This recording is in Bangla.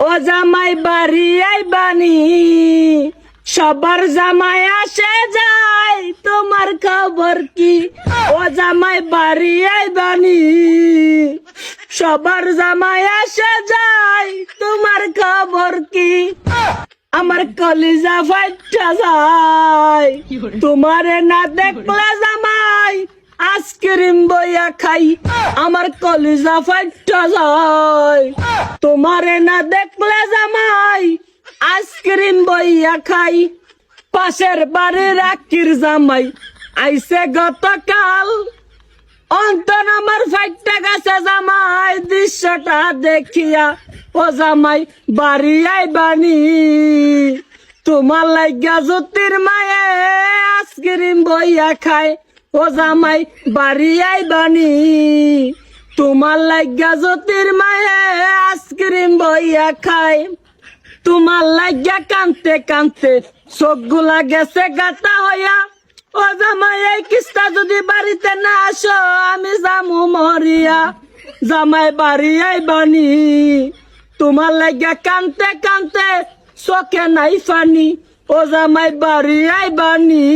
ও জামাই বাড়ি আইবানি সবার জামাই আসে যায় তোমার খবর কি? ও জামাই বাড়ি আইবানি সবার জামাই আসে যায় তোমার খবর কি? আমার কলিজা ফাইটা যায় তোমারে না দেখলে জামাই আইসক্রিম বইয়া খাই, আমার কলিজা ফাইটা যায়। তোমারে না দেখলে জামাই আইসক্রিম বইয়া খাই, পাশের বাড়ির আকির জামাই। আইসে গতকাল অন্তর আমার ফাইটটা গেছে জামাই, দৃশ্যটা দেখিয়া, ও জামাই, বাড়ি আইবানি তোমার লাগিয়া জ্যোতির মায়ে আইসক্রিম বইয়া খায় ও জামাই, বাড়ি আইবানি তোমার লাগিয়া জ্যোতির মায়ে আইসক্রিম বইয়া খাই তোমার লাগিয়া কানতে কানতে চোখগুলা গেছে গাতা হইয়া। ও জামাই, এই কিস্তা যদি বাড়িতে না আসো, আমি জামু মরিয়া। জামাই, বাড়ি আইবানি তোমার লাগিয়া কানতে কানতে চোখে নাই ফানি। ও জামাই, বাড়ি আইবানি